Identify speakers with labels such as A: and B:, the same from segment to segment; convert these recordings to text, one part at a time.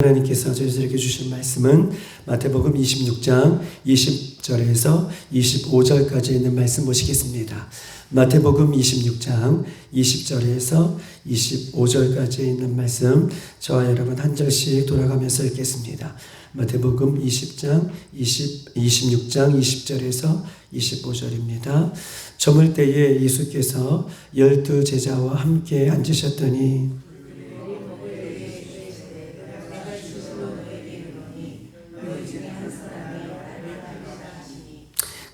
A: 하나님께서 저희들에게 주신 말씀은 마태복음 26장 20절에서 25절까지 있는 말씀 보시겠습니다. 마태복음 26장 20절에서 25절까지 있는 말씀 저와 여러분 한 절씩 돌아가면서 읽겠습니다. 마태복음 20장 20, 26장 20절에서 25절입니다. 저물 때에 예수께서 열두 제자와 함께 앉으셨더니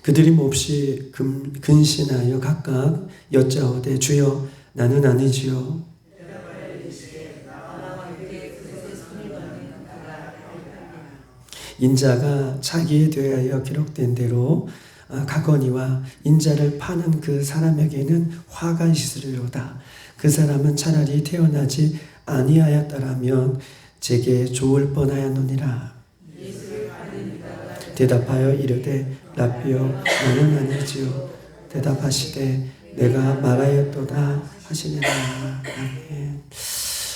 A: 그들이 몹시 금, 근신하여 각각 여짜오되 주여 나는 아니지요. 인자가 자기에 대하여 기록된 대로 아, 가거니와 인자를 파는 그 사람에게는 화가 있으리로다. 그 사람은 차라리 태어나지 아니하였더라면 제게 좋을 뻔하였노니라. 대답하여 이르되 라비여 나는 아니지요 대답하시되 내가 말하였도다 하시니라 아멘.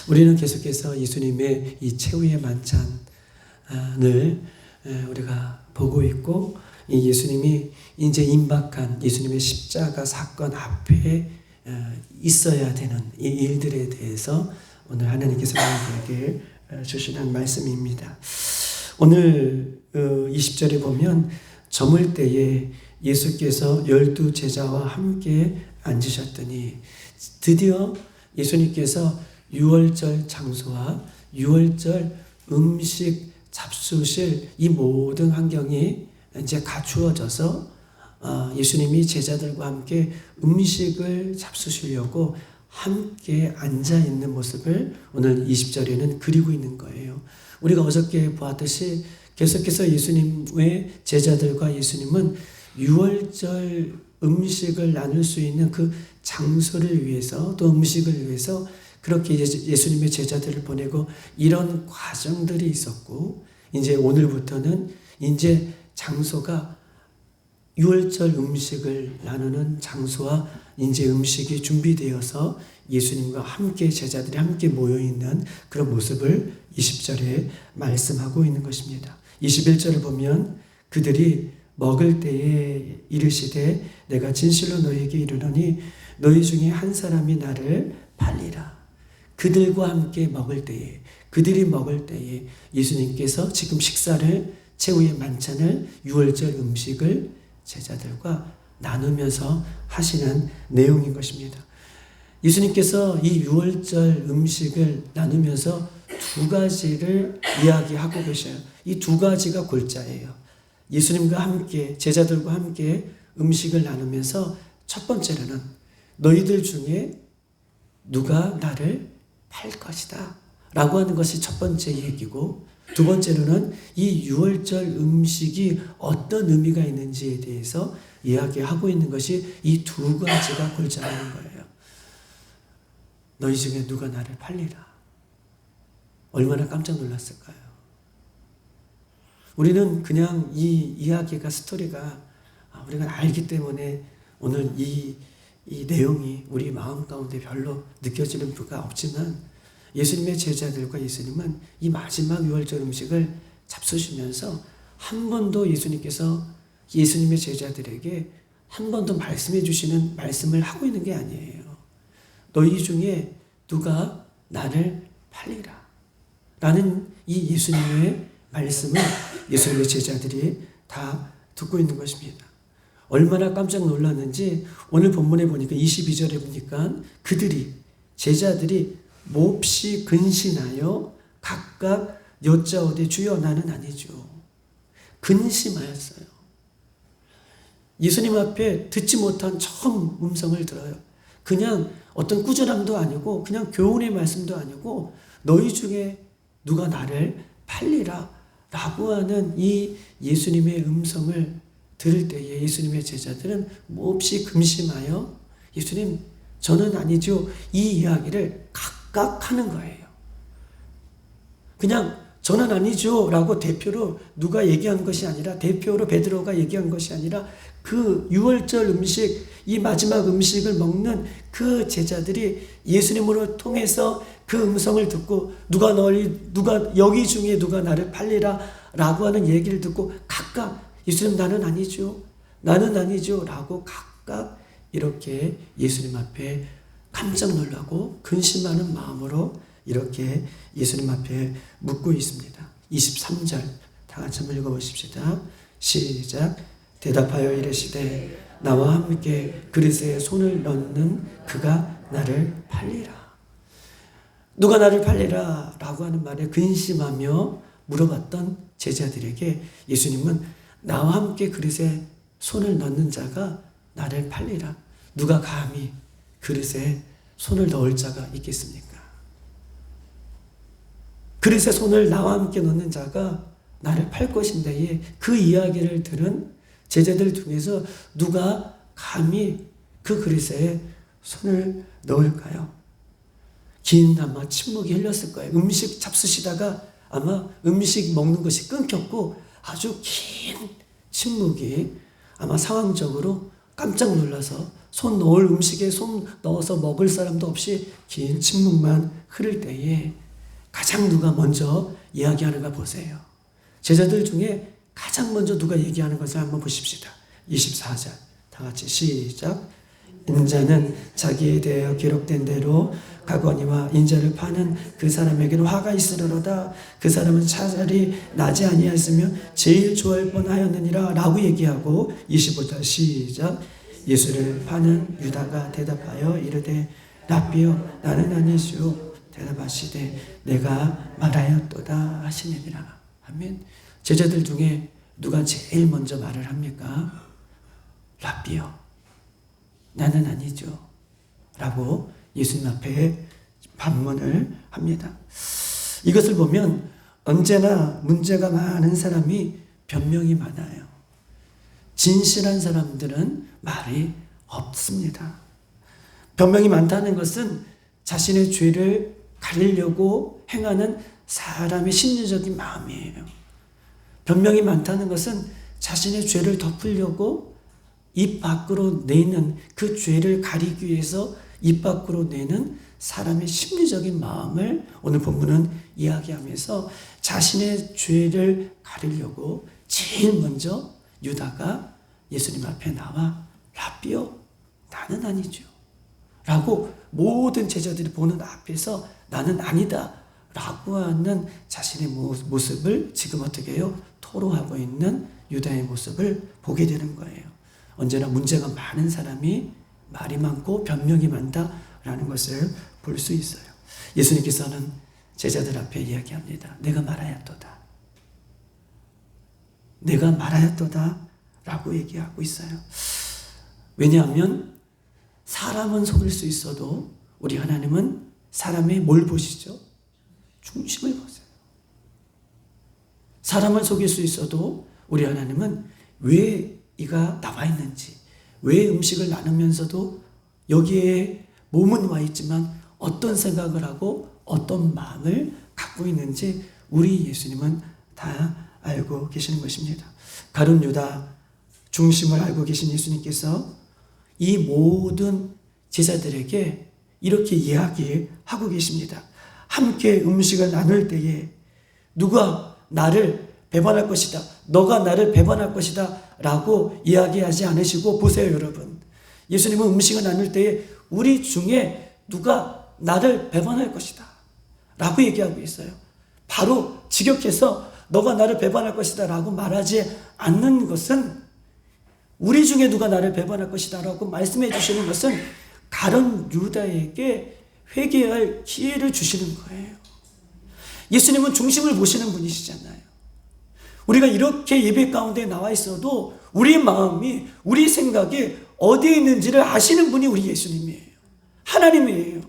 A: 우리는 계속해서 예수님의 이 최후의 만찬을 우리가 보고 있고 이 예수님이 이제 임박한 예수님의 십자가 사건 앞에 있어야 되는 이 일들에 대해서 오늘 하나님께서 우리에게 주시는 말씀입니다. 오늘 20절에 보면 저물 때에 예수께서 열두 제자와 함께 앉으셨더니 드디어 예수님께서 유월절 장소와 유월절 음식 잡수실 이 모든 환경이 이제 갖추어져서 어, 예수님이 제자들과 함께 음식을 잡수시려고 함께 앉아 있는 모습을 오늘 20절에는 그리고 있는 거예요. 우리가 어저께 보았듯이 계속해서 예수님의 제자들과 예수님은 유월절 음식을 나눌 수 있는 그 장소를 위해서 또 음식을 위해서 그렇게 예수님의 제자들을 보내고 이런 과정들이 있었고 이제 오늘부터는 이제 장소가 유월절 음식을 나누는 장소와 이제 음식이 준비되어서 예수님과 함께 제자들이 함께 모여 있는 그런 모습을 20절에 말씀하고 있는 것입니다. 21절을 보면 그들이 먹을 때에 이르시되 내가 진실로 너희에게 이르노니 너희 중에 한 사람이 나를 팔리라. 그들과 함께 먹을 때에 그들이 먹을 때에 예수님께서 지금 식사를 최후의 만찬을 유월절 음식을 제자들과 나누면서 하시는 내용인 것입니다. 예수님께서 이 유월절 음식을 나누면서 두 가지를 이야기하고 계셔요. 이 두 가지가 골자예요. 예수님과 함께, 제자들과 함께 음식을 나누면서 첫 번째로는 너희들 중에 누가 나를 팔 것이다. 라고 하는 것이 첫 번째 얘기고, 두 번째로는 이 유월절 음식이 어떤 의미가 있는지에 대해서 이야기하고 있는 것이 이 두 가지가 골자라는 거예요. 너희 중에 누가 나를 팔리라. 얼마나 깜짝 놀랐을까요? 우리는 그냥 이 이야기가 스토리가 우리가 알기 때문에 오늘 이, 이 내용이 우리 마음 가운데 별로 느껴지는 부가 없지만 예수님의 제자들과 예수님은 이 마지막 유월절 음식을 잡수시면서 한 번도 예수님께서 예수님의 제자들에게 한 번도 말씀해 주시는 말씀을 하고 있는 게 아니에요. 너희 중에 누가 나를 팔리라. 라는 이 예수님의 말씀을 예수님의 제자들이 다 듣고 있는 것입니다. 얼마나 깜짝 놀랐는지 오늘 본문에 보니까 22절에 보니까 그들이 제자들이 몹시 근신하여 각각 여짜오되 주여 나는 아니죠. 근심하였어요. 예수님 앞에 듣지 못한 처음 음성을 들어요. 그냥 어떤 꾸준함도 아니고 그냥 교훈의 말씀도 아니고 너희 중에 누가 나를 팔리라 라고 하는 이 예수님의 음성을 들을 때에 예수님의 제자들은 몹시 금심하여 예수님 저는 아니죠 이 이야기를 각 각 하는 거예요. 그냥 저는 아니죠. 라고 대표로 누가 얘기한 것이 아니라 대표로 베드로가 얘기한 것이 아니라 그 유월절 음식, 이 마지막 음식을 먹는 그 제자들이 예수님으로 통해서 그 음성을 듣고 누가 너희 누가 여기 중에 누가 나를 팔리라 라고 하는 얘기를 듣고 각각 예수님 나는 아니죠. 나는 아니죠. 라고 각각 이렇게 예수님 앞에 깜짝 놀라고 근심하는 마음으로 이렇게 예수님 앞에 묻고 있습니다. 23절 다 같이 한번 읽어보십시다. 시작. 대답하여 이르시되 나와 함께 그릇에 손을 넣는 그가 나를 팔리라. 누가 나를 팔리라 라고 하는 말에 근심하며 물어봤던 제자들에게 예수님은 나와 함께 그릇에 손을 넣는 자가 나를 팔리라. 누가 감히 그릇에 손을 넣을 자가 있겠습니까? 그릇에 손을 나와 함께 넣는 자가 나를 팔 것인데에 그 이야기를 들은 제자들 중에서 누가 감히 그 그릇에 손을 넣을까요? 긴 아마 침묵이 흘렸을 거예요. 음식 잡수시다가 아마 음식 먹는 것이 끊겼고 아주 긴 침묵이 아마 상황적으로 깜짝 놀라서 손 넣을 음식에 손 넣어서 먹을 사람도 없이 긴 침묵만 흐를 때에 가장 누가 먼저 이야기하는가 보세요. 제자들 중에 가장 먼저 누가 얘기하는 것을 한번 보십시다. 24절. 다 같이 시작. 인자는 자기에 대하여 기록된 대로 가거니와 인자를 파는 그 사람에게는 화가 있으려다 그 사람은 차라리 나지 아니하였으면 제일 좋아할 뻔하였느니라 라고 얘기하고 25절 시작 예수를 파는 유다가 대답하여 이르되 라비여 나는 아니시오 대답하시되 내가 말하였도다 하시느니라 아멘 제자들 중에 누가 제일 먼저 말을 합니까? 라비여 나는 아니죠. 라고 예수님 앞에 반문을 합니다. 이것을 보면 언제나 문제가 많은 사람이 변명이 많아요. 진실한 사람들은 말이 없습니다. 변명이 많다는 것은 자신의 죄를 가리려고 행하는 사람의 심리적인 마음이에요. 변명이 많다는 것은 자신의 죄를 덮으려고 입 밖으로 내는 그 죄를 가리기 위해서 입 밖으로 내는 사람의 심리적인 마음을 오늘 본문은 이야기하면서 자신의 죄를 가리려고 제일 먼저 유다가 예수님 앞에 나와 라비오 나는 아니죠. 라고 모든 제자들이 보는 앞에서 나는 아니다. 라고 하는 자신의 모습을 지금 어떻게 해요? 토로하고 있는 유다의 모습을 보게 되는 거예요. 언제나 문제가 많은 사람이 말이 많고 변명이 많다라는 것을 볼 수 있어요. 예수님께서는 제자들 앞에 이야기합니다. 내가 말하였도다. 내가 말하였도다. 라고 얘기하고 있어요. 왜냐하면 사람은 속일 수 있어도 우리 하나님은 사람의 뭘 보시죠? 중심을 보세요. 사람을 속일 수 있어도 우리 하나님은 왜 이가 나와 있는지, 왜 음식을 나누면서도 여기에 몸은 와 있지만 어떤 생각을 하고 어떤 마음을 갖고 있는지 우리 예수님은 다 알고 계시는 것입니다. 가룟 유다 중심을 알고 계신 예수님께서 이 모든 제자들에게 이렇게 이야기하고 계십니다. 함께 음식을 나눌 때에 누가 나를 배반할 것이다. 너가 나를 배반할 것이다. 라고 이야기하지 않으시고 보세요, 여러분. 예수님은 음식을 나눌 때에 우리 중에 누가 나를 배반할 것이다. 라고 얘기하고 있어요. 바로 직역해서 너가 나를 배반할 것이다. 라고 말하지 않는 것은 우리 중에 누가 나를 배반할 것이다. 라고 말씀해 주시는 것은 다른 유다에게 회개할 기회를 주시는 거예요. 예수님은 중심을 보시는 분이시잖아요. 우리가 이렇게 예배 가운데 나와 있어도 우리 마음이, 우리 생각이 어디에 있는지를 아시는 분이 우리 예수님이에요. 하나님이에요.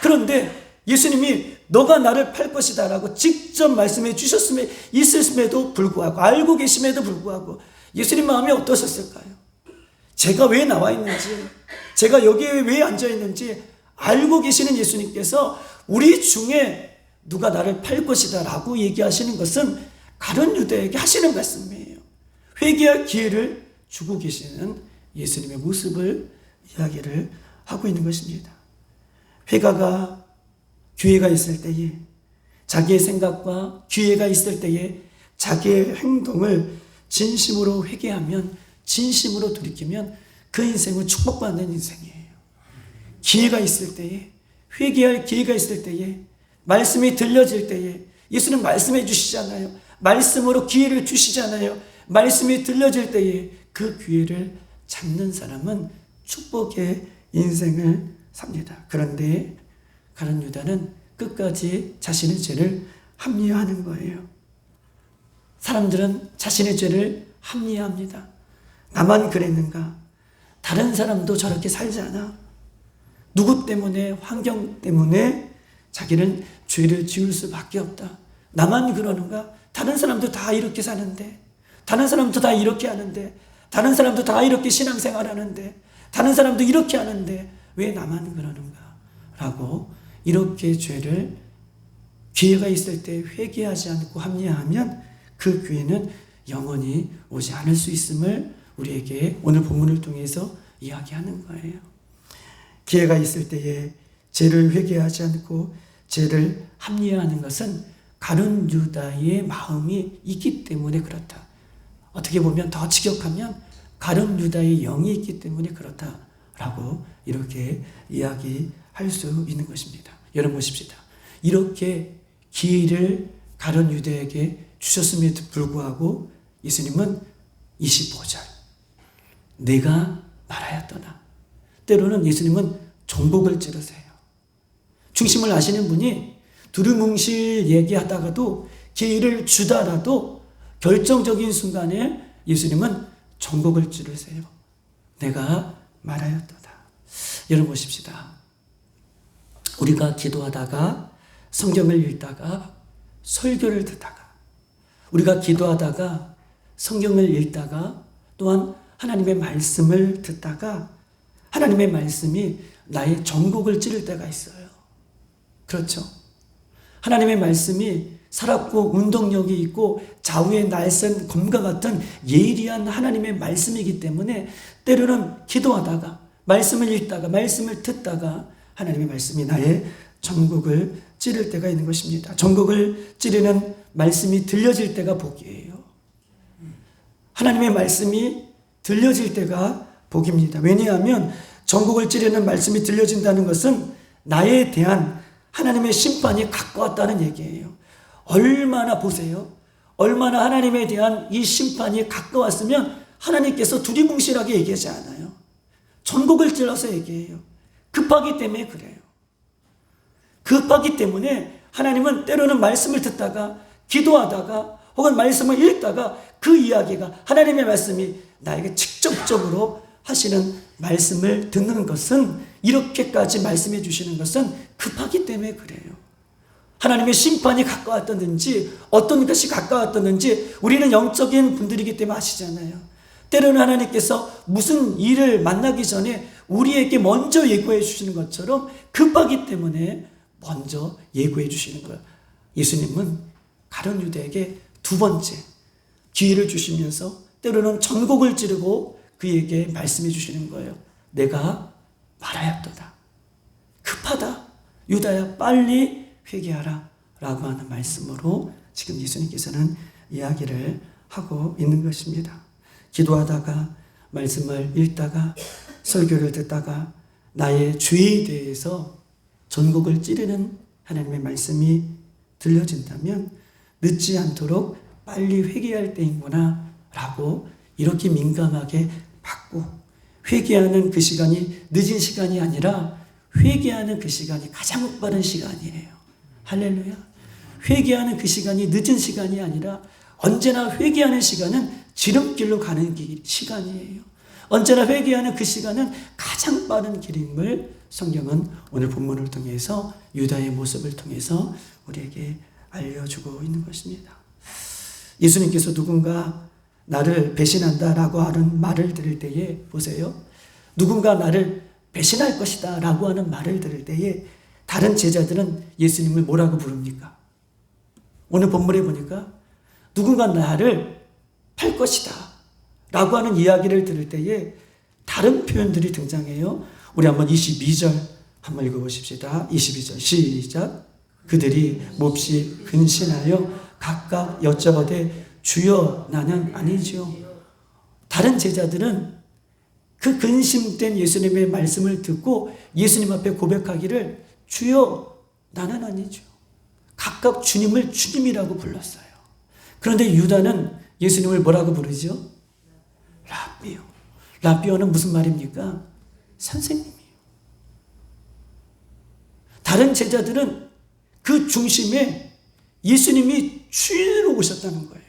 A: 그런데 예수님이 너가 나를 팔 것이다 라고 직접 말씀해 주셨음에 있었음에도 불구하고 알고 계심에도 불구하고 예수님 마음이 어떠셨을까요? 제가 왜 나와 있는지, 제가 여기에 왜 앉아 있는지 알고 계시는 예수님께서 우리 중에 누가 나를 팔 것이다 라고 얘기하시는 것은 가론 유다에게 하시는 말씀이에요. 회개할 기회를 주고 계시는 예수님의 모습을 이야기를 하고 있는 것입니다. 회가가 기회가 있을 때에 자기의 생각과 기회가 있을 때에 자기의 행동을 진심으로 회개하면 진심으로 돌이키면 그 인생은 축복받는 인생이에요. 기회가 있을 때에 회개할 기회가 있을 때에 말씀이 들려질 때에 예수는 말씀해 주시잖아요. 말씀으로 기회를 주시잖아요. 말씀이 들려질 때에 그 기회를 잡는 사람은 축복의 인생을 삽니다. 그런데 가론 유다는 끝까지 자신의 죄를 합리화하는 거예요. 사람들은 자신의 죄를 합리화합니다. 나만 그랬는가? 다른 사람도 저렇게 살지 않아? 누구 때문에, 환경 때문에 자기는 죄를 지을 수밖에 없다. 나만 그러는가? 다른 사람도 다 이렇게 사는데, 다른 사람도 다 이렇게 하는데, 다른 사람도 다 이렇게 신앙생활 하는데, 다른 사람도 이렇게 하는데, 왜 나만 그러는가? 라고 이렇게 죄를 기회가 있을 때 회개하지 않고 합리화하면 그 기회는 영원히 오지 않을 수 있음을 우리에게 오늘 본문을 통해서 이야기하는 거예요. 기회가 있을 때에 죄를 회개하지 않고 죄를 합리화하는 것은 가룟 유다의 마음이 있기 때문에 그렇다. 어떻게 보면 더 직역하면 가룟 유다의 영이 있기 때문에 그렇다라고 이렇게 이야기할 수 있는 것입니다. 여러분 보십시다. 이렇게 기회를 가룟 유다에게 주셨음에도 불구하고 예수님은 25절 내가 말하여 떠나 때로는 예수님은 정복을 찌르세요. 중심을 아시는 분이 두루뭉실 얘기하다가도 기회를 주다라도 결정적인 순간에 예수님은 정복을 찌르세요. 내가 말하였도다. 여러분 보십시다. 우리가 기도하다가 성경을 읽다가 설교를 듣다가 우리가 기도하다가 성경을 읽다가 또한 하나님의 말씀을 듣다가 하나님의 말씀이 나의 정곡을 찌를 때가 있어요. 그렇죠. 하나님의 말씀이 살았고 운동력이 있고 좌우의 날쌘 검과 같은 예리한 하나님의 말씀이기 때문에 때로는 기도하다가 말씀을 읽다가 말씀을 듣다가 하나님의 말씀이 나의 전국을 찌를 때가 있는 것입니다. 전국을 찌르는 말씀이 들려질 때가 복이에요. 하나님의 말씀이 들려질 때가 복입니다. 왜냐하면 전국을 찌르는 말씀이 들려진다는 것은 나에 대한 하나님의 심판이 가까웠다는 얘기예요. 얼마나 보세요. 얼마나 하나님에 대한 이 심판이 가까웠으면 하나님께서 두리뭉실하게 얘기하지 않아요. 전국을 찔러서 얘기해요. 급하기 때문에 그래요. 급하기 때문에 하나님은 때로는 말씀을 듣다가 기도하다가 혹은 말씀을 읽다가 그 이야기가 하나님의 말씀이 나에게 직접적으로 하시는 말씀을 듣는 것은 이렇게까지 말씀해 주시는 것은 급하기 때문에 그래요. 하나님의 심판이 가까웠던지 어떤 것이 가까웠던지 우리는 영적인 분들이기 때문에 아시잖아요. 때로는 하나님께서 무슨 일을 만나기 전에 우리에게 먼저 예고해 주시는 것처럼 급하기 때문에 먼저 예고해 주시는 거예요. 예수님은 가련 유대에게 두 번째 기회를 주시면서 때로는 전곡을 찌르고 그에게 말씀해 주시는 거예요. 내가 말하였도다. 급하다. 유다야 빨리 회개하라. 라고 하는 말씀으로 지금 예수님께서는 이야기를 하고 있는 것입니다. 기도하다가 말씀을 읽다가 설교를 듣다가 나의 죄에 대해서 전곡을 찌르는 하나님의 말씀이 들려진다면 늦지 않도록 빨리 회개할 때인구나 라고 이렇게 민감하게 받고 회개하는 그 시간이 늦은 시간이 아니라 회개하는 그 시간이 가장 빠른 시간이에요. 할렐루야. 회개하는 그 시간이 늦은 시간이 아니라 언제나 회개하는 시간은 지름길로 가는 시간이에요. 언제나 회개하는 그 시간은 가장 빠른 길임을 성경은 오늘 본문을 통해서 유다의 모습을 통해서 우리에게 알려주고 있는 것입니다. 예수님께서 누군가 나를 배신한다 라고 하는 말을 들을 때에 보세요. 누군가 나를 배신할 것이다 라고 하는 말을 들을 때에 다른 제자들은 예수님을 뭐라고 부릅니까? 오늘 본문에 보니까 누군가 나를 팔 것이다. 라고 하는 이야기를 들을 때에 다른 표현들이 등장해요. 우리 한번 22절 한번 읽어보십시다. 22절 시작. 그들이 몹시 근신하여 각각 여쭤보되 주여 나는 아니지요. 다른 제자들은 그 근심된 예수님의 말씀을 듣고 예수님 앞에 고백하기를 주여 나는 아니죠. 각각 주님을 주님이라고 불렀어요. 그런데 유다는 예수님을 뭐라고 부르죠? 라비오. 라비오는 무슨 말입니까? 선생님이에요. 다른 제자들은 그 중심에 예수님이 주인으로 오셨다는 거예요.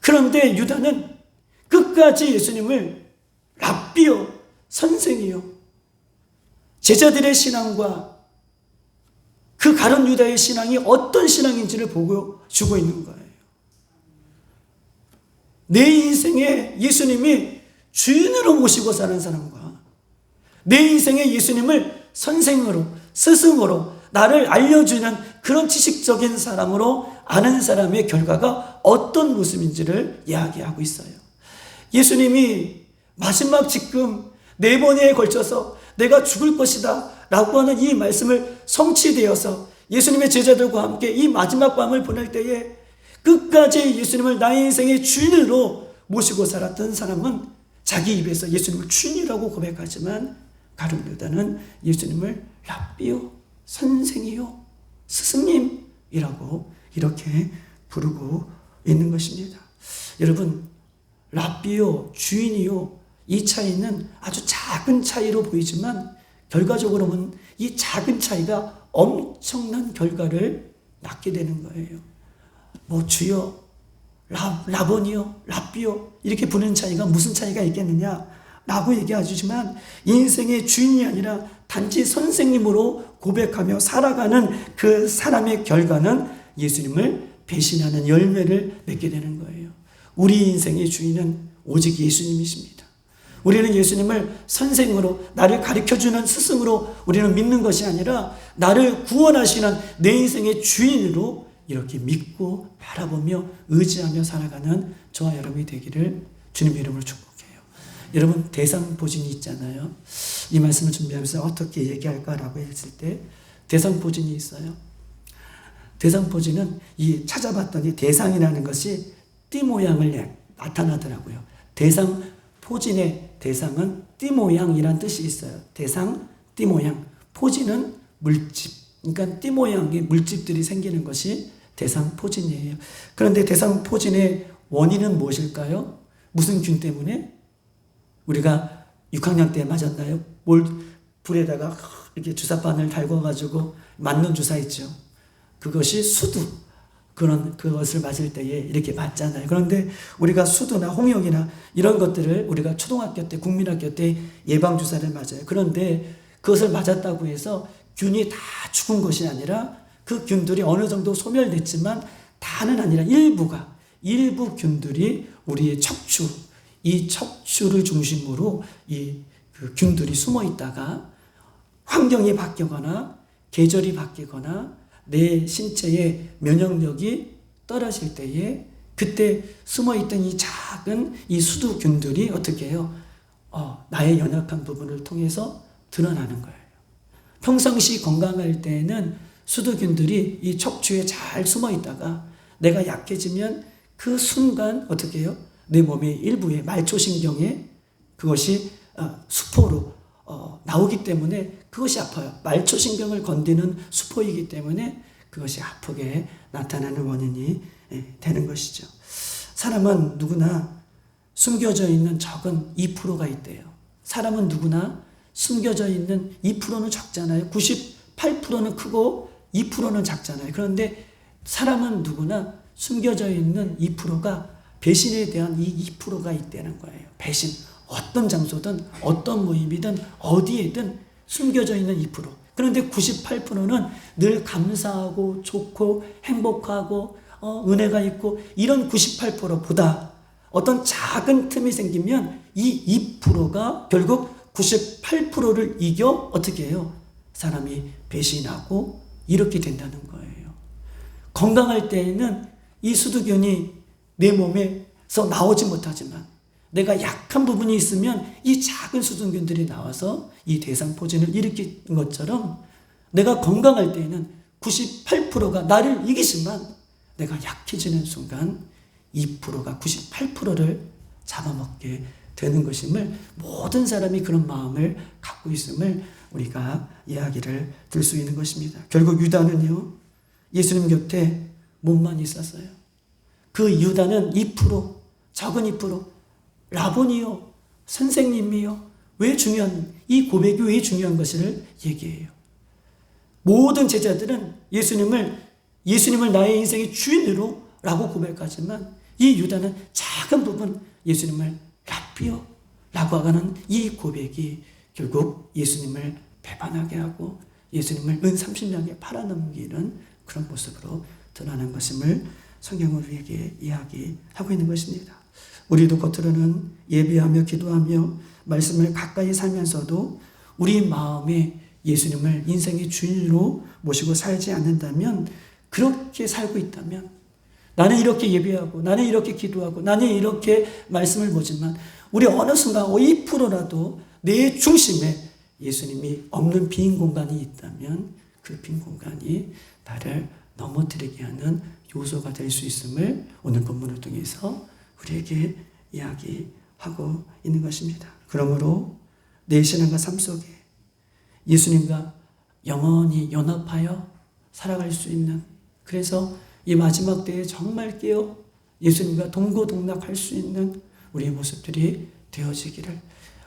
A: 그런데 유다는 끝까지 예수님을 랍비요, 선생이요. 제자들의 신앙과 그 가론 유다의 신앙이 어떤 신앙인지를 보고 주고 있는 거예요. 내 인생에 예수님이 주인으로 모시고 사는 사람과 내 인생에 예수님을 선생으로, 스승으로, 나를 알려주는 그런 지식적인 사람으로 아는 사람의 결과가 어떤 모습인지를 이야기하고 있어요. 예수님이 마지막 지금 네 번에 걸쳐서 내가 죽을 것이다 라고 하는 이 말씀을 성취되어서 예수님의 제자들과 함께 이 마지막 밤을 보낼 때에 끝까지 예수님을 나의 인생의 주인으로 모시고 살았던 사람은 자기 입에서 예수님을 주인이라고 고백하지만 가룟 유다는 예수님을 랍비요 선생이요 스승님이라고 이렇게 부르고 있는 것입니다. 여러분 랍비요 주인이요 이 차이는 아주 작은 차이로 보이지만 결과적으로는 이 작은 차이가 엄청난 결과를 낳게 되는 거예요. 뭐 주여, 라, 라본이요, 랍비요 이렇게 부르는 차이가 무슨 차이가 있겠느냐? 라고 얘기하지만 인생의 주인이 아니라 단지 선생님으로 고백하며 살아가는 그 사람의 결과는 예수님을 배신하는 열매를 맺게 되는 거예요. 우리 인생의 주인은 오직 예수님이십니다. 우리는 예수님을 선생으로 나를 가르쳐 주는 스승으로 우리는 믿는 것이 아니라 나를 구원하시는 내 인생의 주인으로 이렇게 믿고 바라보며 의지하며 살아가는 저와 여러분이 되기를 주님의 이름으로 축복해요. 여러분 대상보진이 있잖아요. 이 말씀을 준비하면서 어떻게 얘기할까라고 했을 때 대상보진이 있어요. 대상포진은 이 찾아봤더니 대상이라는 것이 띠 모양을 나타나더라고요. 대상 포진의 대상은 띠 모양이란 뜻이 있어요. 대상 띠 모양. 포진은 물집. 그러니까 띠 모양의 물집들이 생기는 것이 대상 포진이에요. 그런데 대상 포진의 원인은 무엇일까요? 무슨 균 때문에? 우리가 6학년 때 맞았나요? 뭘 불에다가 이렇게 주사바늘 달궈 가지고 맞는 주사 있죠. 그것이 수두. 그런 그것을 맞을 때에 이렇게 맞잖아요. 그런데 우리가 수두나 홍역이나 이런 것들을 우리가 초등학교 때 국민학교 때 예방 주사를 맞아요. 그런데 그것을 맞았다고 해서 균이 다 죽은 것이 아니라 그 균들이 어느 정도 소멸됐지만 다는 아니라 일부가 일부 균들이 우리의 척추 이 척추를 중심으로 이 그 균들이 숨어 있다가 환경이 바뀌거나 계절이 바뀌거나 내 신체의 면역력이 떨어질 때에 그때 숨어 있던 이 작은 이 수두균들이 어떻게 해요? 어, 나의 연약한 부분을 통해서 드러나는 거예요. 평상시 건강할 때는 수두균들이 이 척추에 잘 숨어 있다가 내가 약해지면 그 순간 어떻게 해요? 내 몸의 일부에 말초신경에 그것이 어, 수포로 어, 나오기 때문에 그것이 아파요. 말초신경을 건드는 수포이기 때문에 그것이 아프게 나타나는 원인이 예, 되는 것이죠. 사람은 누구나 숨겨져 있는 적은 2%가 있대요. 사람은 누구나 숨겨져 있는 2%는 적잖아요. 98%는 크고 2%는 작잖아요. 그런데 사람은 누구나 숨겨져 있는 2%가 배신에 대한 이 2%가 있다는 거예요. 배신. 어떤 장소든 어떤 모임이든 어디에든 숨겨져 있는 2%. 그런데 98%는 늘 감사하고 좋고 행복하고 어, 은혜가 있고 이런 98%보다 어떤 작은 틈이 생기면 이 2%가 결국 98%를 이겨 어떻게 해요? 사람이 배신하고 이렇게 된다는 거예요. 건강할 때에는 이 수두균이 내 몸에서 나오지 못하지만 내가 약한 부분이 있으면 이 작은 수두균들이 나와서 이 대상포진을 일으키는 것처럼 내가 건강할 때에는 98%가 나를 이기지만 내가 약해지는 순간 2%가 98%를 잡아먹게 되는 것임을 모든 사람이 그런 마음을 갖고 있음을 우리가 이야기를 들 수 있는 것입니다. 결국 유다는요, 예수님 곁에 몸만 있었어요. 그 유다는 2%, 적은 2%, 라본이요, 선생님이요, 왜 중요한, 이 고백이 왜 중요한 것을 얘기해요. 모든 제자들은 예수님을, 예수님을 나의 인생의 주인으로 라고 고백하지만 이 유다는 작은 부분 예수님을 라피오 라고 하는 이 고백이 결국 예수님을 배반하게 하고 예수님을 은 30년에 팔아넘기는 그런 모습으로 드러나는 것임을 성경은 우리에게 이야기하고 있는 것입니다. 우리도 겉으로는 예배하며 기도하며 말씀을 가까이 살면서도 우리 마음에 예수님을 인생의 주인으로 모시고 살지 않는다면 그렇게 살고 있다면 나는 이렇게 예배하고 나는 이렇게 기도하고 나는 이렇게 말씀을 보지만 우리 어느 순간 2%라도 내 중심에 예수님이 없는 빈 공간이 있다면 그 빈 공간이 나를 넘어뜨리게 하는 요소가 될 수 있음을 오늘 본문을 통해서 우리에게 이야기하고 있는 것입니다. 그러므로 내 신앙과 삶 속에 예수님과 영원히 연합하여 살아갈 수 있는 그래서 이 마지막 때에 정말 깨어 예수님과 동고동락할 수 있는 우리의 모습들이 되어지기를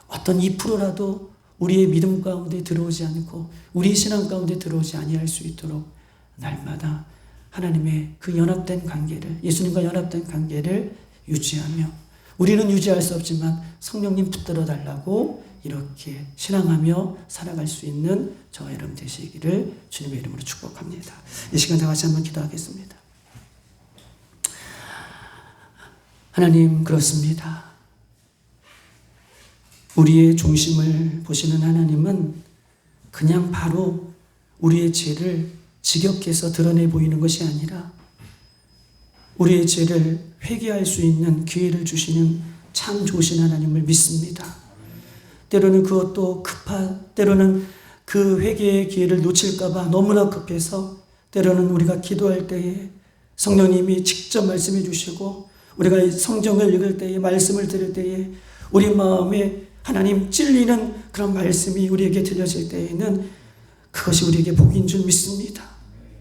A: 어떤 2%라도 우리의 믿음 가운데 들어오지 않고 우리의 신앙 가운데 들어오지 아니할 수 있도록 날마다 하나님의 그 연합된 관계를 예수님과 연합된 관계를 유지하며 우리는 유지할 수 없지만 성령님 붙들어 달라고 이렇게 신앙하며 살아갈 수 있는 저와 여러분 되시기를 주님의 이름으로 축복합니다. 이 시간 다 같이 한번 기도하겠습니다. 하나님 그렇습니다. 우리의 중심을 보시는 하나님은 그냥 바로 우리의 죄를 직역해서 드러내 보이는 것이 아니라 우리의 죄를 회개할 수 있는 기회를 주시는 참 좋으신 하나님을 믿습니다. 때로는 그것도 급한, 때로는 그 회개의 기회를 놓칠까봐 너무나 급해서 때로는 우리가 기도할 때에 성령님이 직접 말씀해 주시고 우리가 성경을 읽을 때에 말씀을 들을 때에 우리 마음에 하나님 찔리는 그런 말씀이 우리에게 들려질 때에는 그것이 우리에게 복인 줄 믿습니다.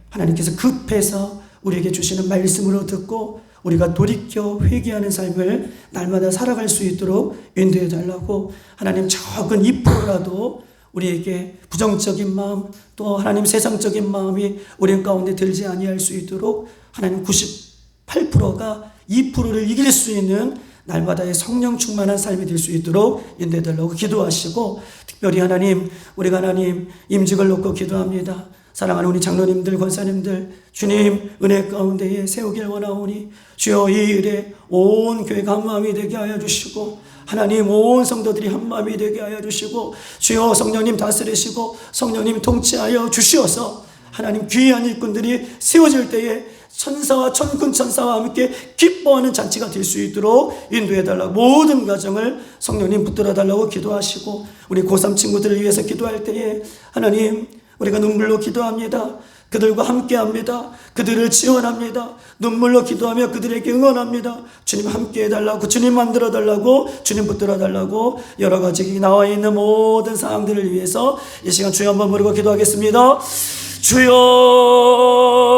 A: 하나님께서 급해서 우리에게 주시는 말씀으로 듣고 우리가 돌이켜 회개하는 삶을 날마다 살아갈 수 있도록 인도해 달라고 하나님 적은 2%라도 우리에게 부정적인 마음 또 하나님 세상적인 마음이 우리 가운데 들지 아니할 수 있도록 하나님 98%가 2%를 이길 수 있는 날마다의 성령 충만한 삶이 될 수 있도록 인도해 달라고 기도하시고 특별히 하나님 우리가 하나님 임직을 놓고 기도합니다. 사랑하는 우리 장로님들, 권사님들, 주님 은혜 가운데에 세우길 원하오니 주여 이 일에 온 교회가 한 마음이 되게 하여 주시고 하나님 온 성도들이 한 마음이 되게 하여 주시고 주여 성령님 다스리시고 성령님 통치하여 주시어서 하나님 귀한 일꾼들이 세워질 때에 천사와 천군 천사와 함께 기뻐하는 잔치가 될 수 있도록 인도해 달라고 모든 가정을 성령님 붙들어 달라고 기도하시고 우리 고3 친구들을 위해서 기도할 때에 하나님 우리가 눈물로 기도합니다. 그들과 함께 합니다. 그들을 지원합니다. 눈물로 기도하며 그들에게 응원합니다. 주님 함께 해달라고, 주님 만들어 달라고, 주님 붙들어 달라고, 여러 가지 나와 있는 모든 사항들을 위해서 이 시간 주여 한번 부르고 기도하겠습니다. 주여!